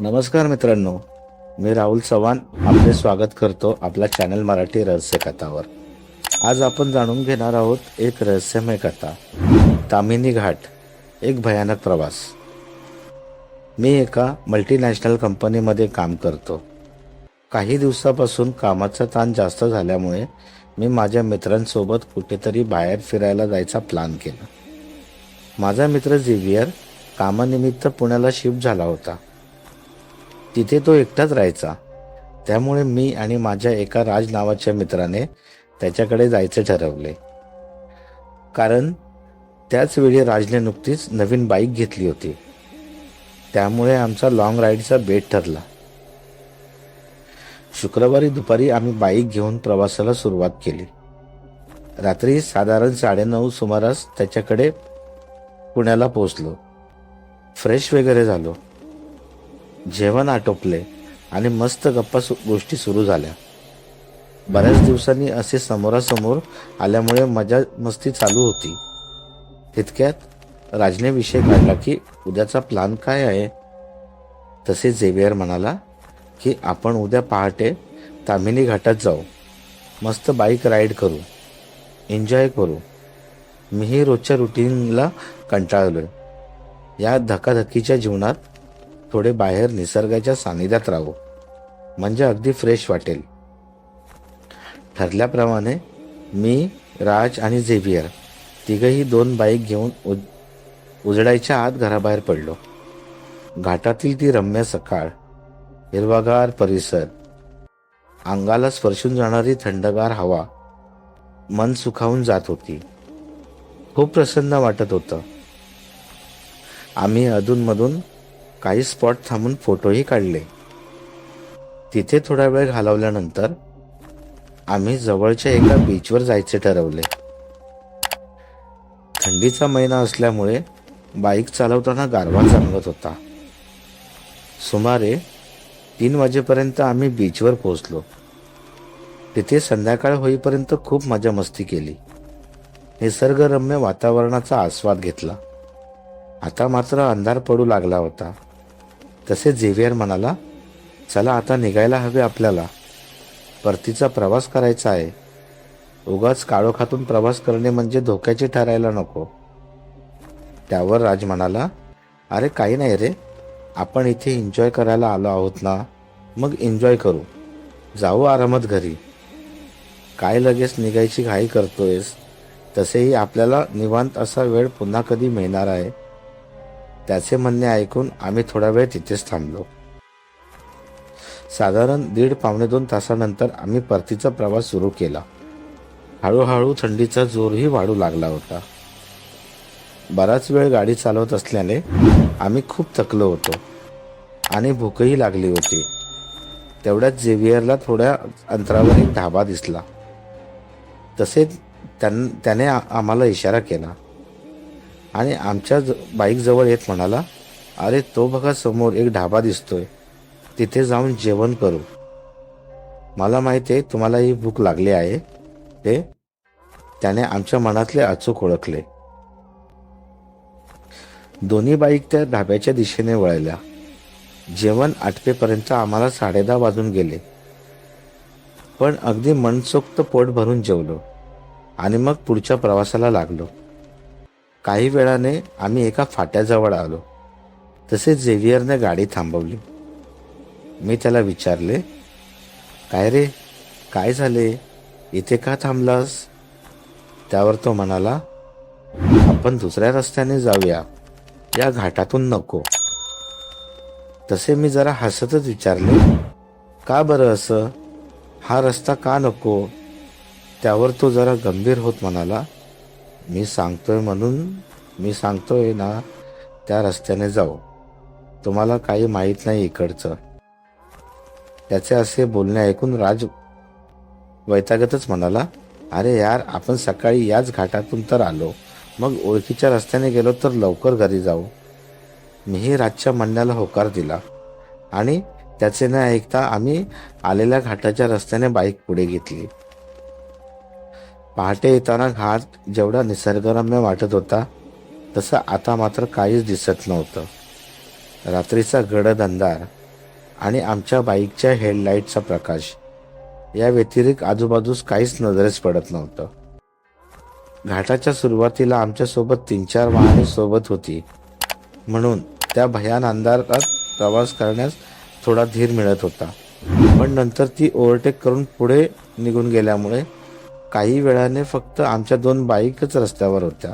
नमस्कार मित्रांनो मी राहुल चव्हाण आपले स्वागत करतो आपल्या चॅनल मराठी रहस्य कथावर. आज आपण जाणून घेणार आहोत एक रहस्यमय कथा तामिनी घाट एक भयानक प्रवास. मी एका मल्टीनॅशनल कंपनीमध्ये काम करतो. काही दिवसापासून कामाचा ताण जास्त झाल्यामुळे मी माझ्या मित्रांसोबत कुठेतरी बाहेर फिरायला जायचा प्लॅन केला. माझा मित्र झेवियर कामानिमित्त पुण्याला शिफ्ट झाला होता. तिथे तो एकटाच राहायचा. त्यामुळे मी आणि माझ्या एका राज नावाच्या मित्राने त्याच्याकडे जायचे ठरवले. कारण त्याच वेळी राजने नुकतीच नवीन बाईक घेतली होती. त्यामुळे आमचा लॉंग राईडचा बेट ठरला. शुक्रवारी दुपारी आम्ही बाईक घेऊन प्रवासाला सुरुवात केली. रात्री साधारण साडेनऊ सुमारास त्याच्याकडे पुण्याला पोचलो फ्रेश वगैरे झालो. जेवण आटोपले आणि मस्त गप्पा सु गोष्टी सुरू झाल्या. बऱ्याच दिवसांनी असे समोरासमोर आल्यामुळे मजा मस्ती चालू होती. तितक्यात राजने विषय काढला की उद्याचा प्लान काय आहे? तसे झेवियर म्हणाला की आपण उद्या पहाटे तामिनी घाटात जाऊ. मस्त बाईक राईड करू. एन्जॉय करू. मीही रोजच्या रुटीनला कंटाळलोय. या धकाधकीच्या जीवनात थोडे बाहेर निसर्गाच्या सानिध्यात राहू म्हणजे अगदी फ्रेश वाटेल. ठरल्याप्रमाणे मी राज आणि झेवियर तिघही दोन बाईक घेऊन उज उजडायच्या आत घराबाहेर पडलो. घाटातील ती रम्य सकाळ हिरवागार परिसर अंगाला स्पर्शून जाणारी थंडगार हवा मन सुखावून जात होती. खूप प्रसन्न वाटत होतं. आम्ही अधूनमधून काही स्पॉट थांबून फोटोही काढले. तिथे थोडा वेळ घालवल्यानंतर आम्ही जवळच्या एका बीचवर जायचे ठरवले. थंडीचा महिना असल्यामुळे बाईक चालवताना गारवा जाणवत होता. सुमारे तीन वाजेपर्यंत आम्ही बीचवर पोहोचलो. तिथे संध्याकाळ होईपर्यंत खूप मजा मस्ती केली. निसर्गरम्य वातावरणाचा आस्वाद घेतला. आता मात्र अंधार पडू लागला होता. तसे झेवियर म्हणाला चला आता निघायला हवे आपल्याला. परतीचा प्रवास करायचा आहे. उगाच काळोखातून प्रवास करणे म्हणजे धोक्याचे ठरायला नको. त्यावर राज म्हणाला अरे काही नाही रे. आपण इथे एन्जॉय करायला आलो आहोत ना? मग एन्जॉय करू. जाऊ आरामात घरी. काय लगेच निघायची घाई करतोयस? तसेही आपल्याला निवांत असा वेळ पुन्हा कधी मिळणार आहे? त्याचे म्हणणे ऐकून आम्ही थोडा वेळ तिथेच थांबलो. साधारण दीड पावणे दोन तासानंतर आम्ही परतीचा प्रवास सुरू केला. हळूहळू थंडीचा जोरही वाढू लागला होता. बराच वेळ गाडी चालवत असल्याने आम्ही खूप थकलो होतो आणि भूकही लागली होती. तेवढ्याच झेवियरला थोड्या अंतरावर एक ढाबा दिसला. तसेच त्यान त्याने आम्हाला इशारा केला. आणि आमच्या ज- बाईकजवळ येत म्हणाला अरे तो बघा समोर एक ढाबा दिसतोय. तिथे जाऊन जेवण करू. मला माहिती आहे तुम्हाला ही भूक लागली आहे. ते त्याने आमच्या मनातले अचूक ओळखले. दोन्ही बाईक त्या ढाब्याच्या दिशेने वळल्या. जेवण आठवेपर्यंत आम्हाला साडेदहा वाजून गेले. पण अगदी मनसोक्त पोट भरून जेवलो आणि मग पुढच्या प्रवासाला लागलो. काही वेळाने आम्ही एका फाट्याजवळ आलो. तसे झेवियरने गाडी थांबवली. मी त्याला विचारले काय रे? काय झाले? इथे का थांबलास? त्यावर तो म्हणाला आपण दुसऱ्या रस्त्याने जाऊया. या घाटातून नको. तसे मी जरा हसतच विचारले का बरं असं? हा रस्ता का नको? त्यावर तो जरा गंभीर होत म्हणाला मी सांगतोय म्हणून मी सांगतोय ना त्या रस्त्याने जाऊ. तुम्हाला काही माहीत नाही इकडचं. त्याचे असे बोलणे ऐकून राज वैतागतच म्हणाला अरे यार आपण सकाळी याच घाटातून तर आलो. मग ओळखीच्या रस्त्याने गेलो तर लवकर घरी जाऊ. मीही राजच्या म्हणण्याला होकार दिला. आणि त्याचे न ऐकता आम्ही आलेल्या घाटाच्या रस्त्याने बाईक पुढे घेतली. पहाटे येताना घाट जेवढा निसर्गरम्य वाटत होता तसं आता मात्र काहीच दिसत नव्हतं. रात्रीचा गडद अंधार आणि आमच्या बाईकच्या हेडलाईटचा प्रकाश या व्यतिरिक्त आजूबाजूस काहीच नजरेस पडत नव्हतं. घाटाच्या सुरुवातीला आमच्यासोबत तीन चार वाहने सोबत होती. म्हणून त्या भयान अंधारात प्रवास करण्यास थोडा धीर मिळत होता. पण नंतर ती ओव्हरटेक करून पुढे निघून गेल्यामुळे काही वेळाने फक्त आमच्या दोन बाईकच रस्त्यावर होत्या.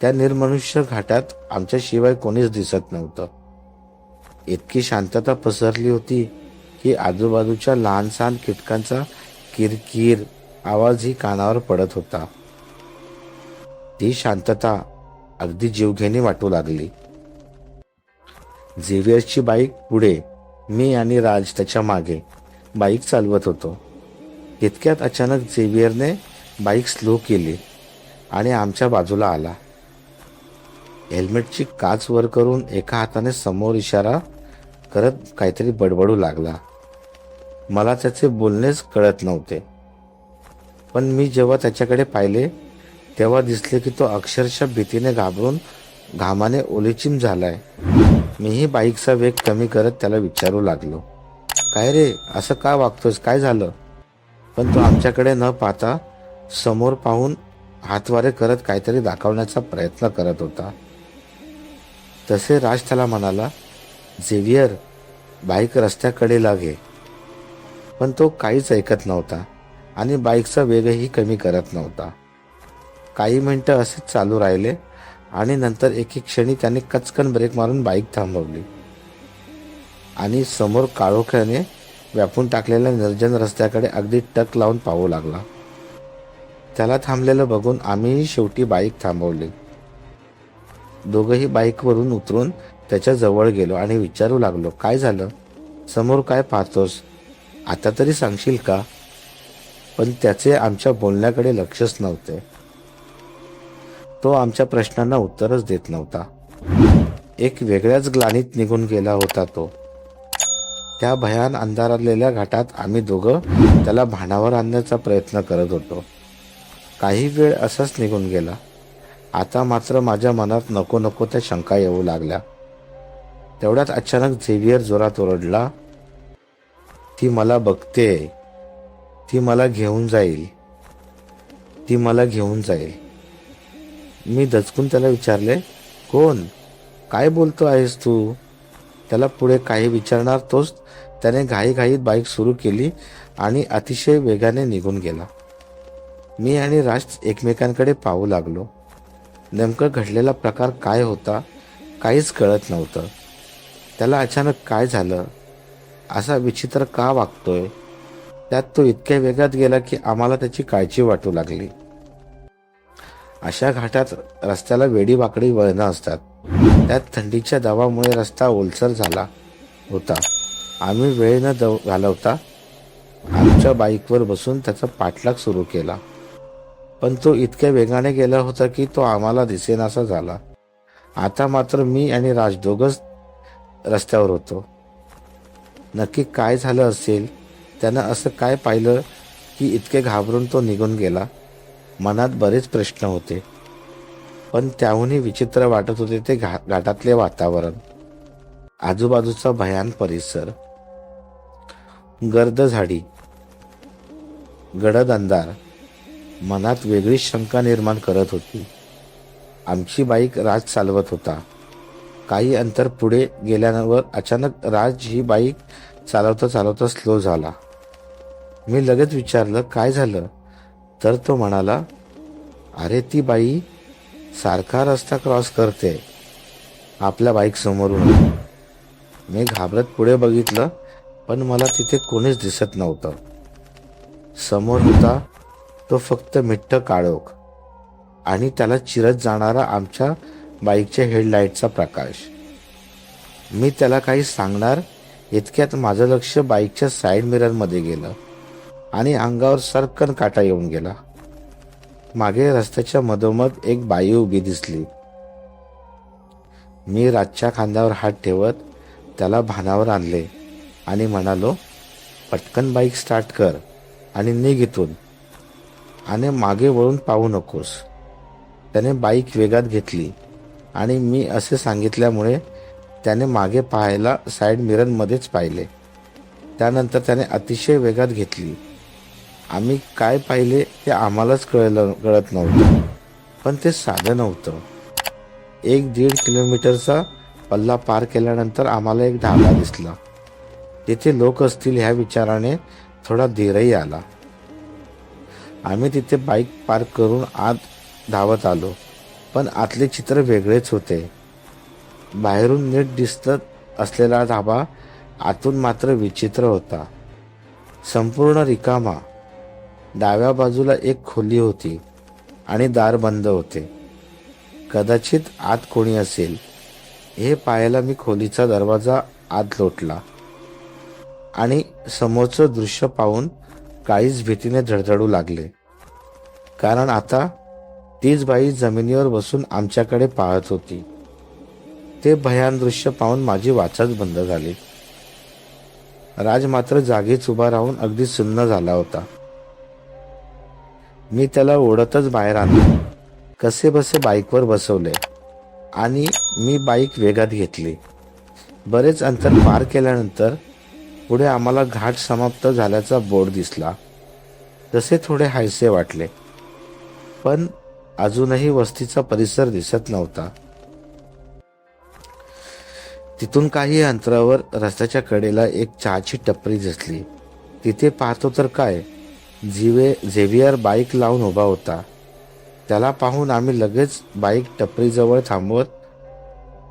त्या निर्मनुष्य घाटात आमच्याशिवाय कोणीच दिसत नव्हतं. इतकी शांतता पसरली होती की आजूबाजूच्या लहान सहान कीटकांचा किरकिर आवाजही कानावर पडत होता. ती शांतता अगदी जीवघेणी वाटू लागली. झेवियरची बाईक पुढे मी आणि राज त्याच्यामागे बाईक चालवत होतो. इतक्यात अचानक झेवियरने बाईक स्लो केली आणि आमच्या बाजूला आला. हेल्मेटची काच वर करून एका हाताने समोर इशारा करत काहीतरी बडबडू लागला. मला त्याचे बोलणेच कळत नव्हते. पण मी जेव्हा त्याच्याकडे पाहिले तेव्हा दिसले की तो अक्षरशः भीतीने घाबरून घामाने ओलीचिम झालाय. मीही बाईकचा वेग कमी करत त्याला विचारू लागलो. काय रे असं का वागतोस काय झालं? पण तो आमच्याकडे न पाहता समोर पाहून हातवारे करत काहीतरी दाखवण्याचा प्रयत्न करत होता. तसे राज त्याला म्हणाला झेवियर बाईक रस्त्याकडेला घे पण तो काहीच ऐकत नव्हता आणि बाईकचा वेगही कमी करत नव्हता. काही मिनटं असेच चालू राहिले आणि नंतर एके क्षणी त्याने कचकन ब्रेक मारून बाईक थांबवली. आणि समोर काळोख्याने व्यापून टाकलेल्या निर्जन रस्त्याकडे अगदी टक लावून पाहू लागला. त्याला थांबलेलं बघून आम्हीही शेवटी बाईक थांबवली. दोघंही बाईकवरून उतरून त्याच्याजवळ गेलो आणि विचारू लागलो काय झालं? समोर काय पाहतोस? आता तरी सांगशील का? पण त्याचे आमच्या बोलण्याकडे लक्षच नव्हते. तो आमच्या प्रश्नांना उत्तरच देत नव्हता. एक वेगळ्याच ग्लानीत निघून गेला होता तो. त्या भयान अंधारलेल्या घाटात आम्ही दोघं त्याला भानावर आणण्याचा प्रयत्न करत होतो. काही वेळ असाच निघून गेला. आता मात्र माझ्या मनात नको नको त्या शंका येऊ लागल्या. तेवढ्यात अचानक झेवियर जोरात ओरडला ती मला बघते. ती मला घेऊन जाईल. ती मला घेऊन जाईल. मी दचकून त्याला विचारले कोण? काय बोलतो आहेस तू? त्याला पुढे काही विचारणार तोच त्याने घाईघाईत बाईक सुरू केली आणि अतिशय वेगाने निघून गेला. मी आणि राज एकमेकांकडे पाहू लागलो. नेमकं घडलेला प्रकार काय होता काहीच कळत नव्हतं. त्याला अचानक काय झालं असा विचित्र का वागतोय? त्यात तो इतक्या वेगात गेला की आम्हाला त्याची काळजी वाटू लागली. अशा घाटात रस्त्याला वेडी वाकडी वळणं असतात. त्यात थंडीच्या दवामुळे रस्ता ओलसर झाला होता. आम्ही वेळ न दव घालवता. आमच्या बाईकवर बसून त्याचा पाठलाग सुरू केला. पण तो इतक्या वेगाने गेला होता की तो आम्हाला दिसेनासा झाला. आता मात्र मी आणि राज दोघंच रस्त्यावर होतो. नक्की काय झालं असेल त्यानं असं काय पाहिलं की इतके घाबरून तो निघून गेला? मनात बरेच प्रश्न होते. पण त्याहूनही विचित्र वाटत होते ते घा घाटातले वातावरण. आजूबाजूचा भयान परिसर. गर्द झाडी गडद अंधार मनात वेगळीच शंका निर्माण करत होती. आमची बाईक राज चालवत होता. काही अंतर पुढे गेल्यावर अचानक राज ही बाईक चालवता चालवता स्लो झाला. मी लगेच विचारलं काय झालं? तर तो म्हणाला अरे ती बाई सारखा रस्ता क्रॉस करते आपल्या बाईक समोरून. मी घाबरत पुढे बघितलं पण मला तिथे कोणीच दिसत नव्हतं. समोर होता तो फक्त मिठ्ठ काळोख. आणि त्याला चिरत जाणारा आमच्या बाईकच्या हेडलाईटचा प्रकाश. मी त्याला काही सांगणार इतक्यात माझं लक्ष बाईकच्या साईड मिररमध्ये गेलं आणि अंगावर सरकन काटा येऊन गेला. मागे रस्त्याच्या मधोमध एक बाई उभी दिसली. मी रातच्या खांद्यावर हात ठेवत त्याला भानावर आणले आणि म्हणालो पटकन बाईक स्टार्ट कर आणि निघ इथून. आणि मागे वळून पाहू नकोस. त्याने बाईक वेगात घेतली आणि मी असे सांगितल्यामुळे त्याने मागे पाहायला साईड मिररमध्येच पाहिले. त्यानंतर त्याने अतिशय वेगात घेतली. आम्ही काय पाहिले ते आम्हालाच कळलं कळत नव्हतं. पण ते साधं नव्हतं. एक दीड किलोमीटरचा पल्ला पार केल्यानंतर आम्हाला एक ढाबा दिसला. तिथे लोक असतील ह्या विचाराने थोडा धीरही आला. आम्ही तिथे बाईक पार्क करून आत धावत आलो. पण आतले चित्र वेगळेच होते. बाहेरून नीट दिसत असलेला धाबा आतून मात्र विचित्र होता. संपूर्ण रिकामा. डाव्या बाजूला एक खोली होती आणि दार बंद होते. कदाचित आत कोणी असेल. हे पाहायला मी खोलीचा दरवाजा आत लोटला आणि समोरचं दृश्य पाहून काहीच भीतीने झडझडू लागले. कारण आता तीच बाई जमिनीवर बसून आमच्याकडे पाहत होती. ते भयान दृश्य पाहून माझी वाचाच बंद झाली. राज मात्र जागीच उभा राहून अगदी सुन्न झाला होता. मी त्याला ओढतच बाहेर आणलं. कसे बसे बाईकवर बसवले. आणि मी बाईक वेगात घेतली. बरेच अंतर पार केल्यानंतर पुढे आम्हाला घाट समाप्त झाल्याचा बोर्ड दिसला. तसे थोडे हायसे वाटले. पण अजूनही वस्तीचा परिसर दिसत नव्हता. तिथून काही अंतरावर रस्त्याच्या कडेला एक चहाची टपरी दिसली. तिथे पाहतो तर काय? जिवे झेवियर बाईक लावून उभा होता. त्याला पाहून आम्ही लगेच बाईक टपरीजवळ थांबवत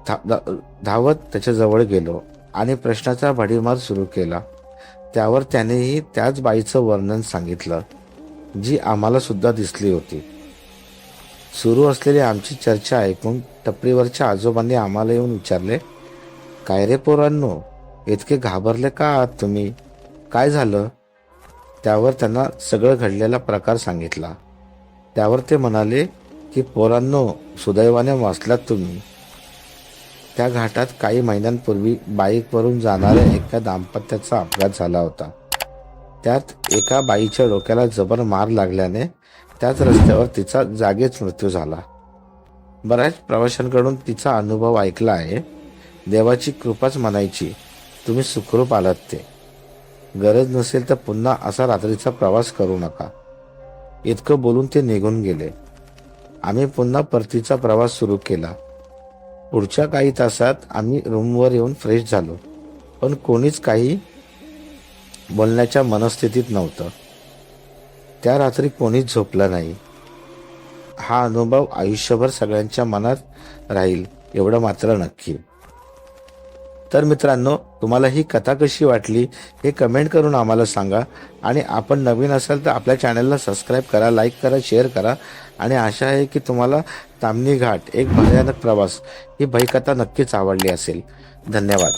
था- धा- धावत त्याच्याजवळ गेलो. आणि प्रश्नाचा भडीमार सुरू केला. त्यावर त्यानेही त्याच बाईचं वर्णन सांगितलं जी आम्हाला सुद्धा दिसली होती. सुरू असलेली आमची चर्चा ऐकून टपरीवरच्या आजोबांनी आम्हाला येऊन विचारले काय रे पोरांनो इतके घाबरले का आहात तुम्ही? काय झालं? त्यावर त्यांना सगळं घडलेला प्रकार सांगितला. त्यावर ते म्हणाले की पोरांनो सुदैवाने वाचलात तुम्ही. त्या घाटात काही महिन्यांपूर्वी बाईकवरून जाणाऱ्या एका दाम्पत्याचा अपघात झाला होता. त्यात एका बाईच्या डोक्याला जबर मार लागल्याने त्याच रस्त्यावर तिचा जागीच मृत्यू झाला. बऱ्याच प्रवाशांकडून तिचा अनुभव ऐकला आहे. देवाची कृपाच म्हणायची तुम्ही सुखरूप आलात ते. गरज नसेल तर पुन्हा असा रात्रीचा प्रवास करू नका. इतकं बोलून ते निघून गेले. आम्ही पुन्हा परतीचा प्रवास सुरू केला. पुढच्या काही तासात आम्ही रूमवर येऊन फ्रेश झालो. पण कोणीच काही बोलण्याच्या मनस्थितीत नव्हतं. त्या रात्री कोणीच झोपलं नाही. हा अनुभव आयुष्यभर सगळ्यांच्या मनात राहील एवढं मात्र नक्की. तर मित्रांनो तुम्हाला ही कथा कशी वाटली हे कमेंट करून आम्हाला सांगा. आणि आपण नवीन असाल तर आपल्या चॅनलला सबस्क्राईब करा लाईक करा शेअर करा. आणि आशा आहे की तुम्हाला तामणी घाट एक भयानक प्रवास ही भयकथा नक्कीच आवडली असेल. धन्यवाद.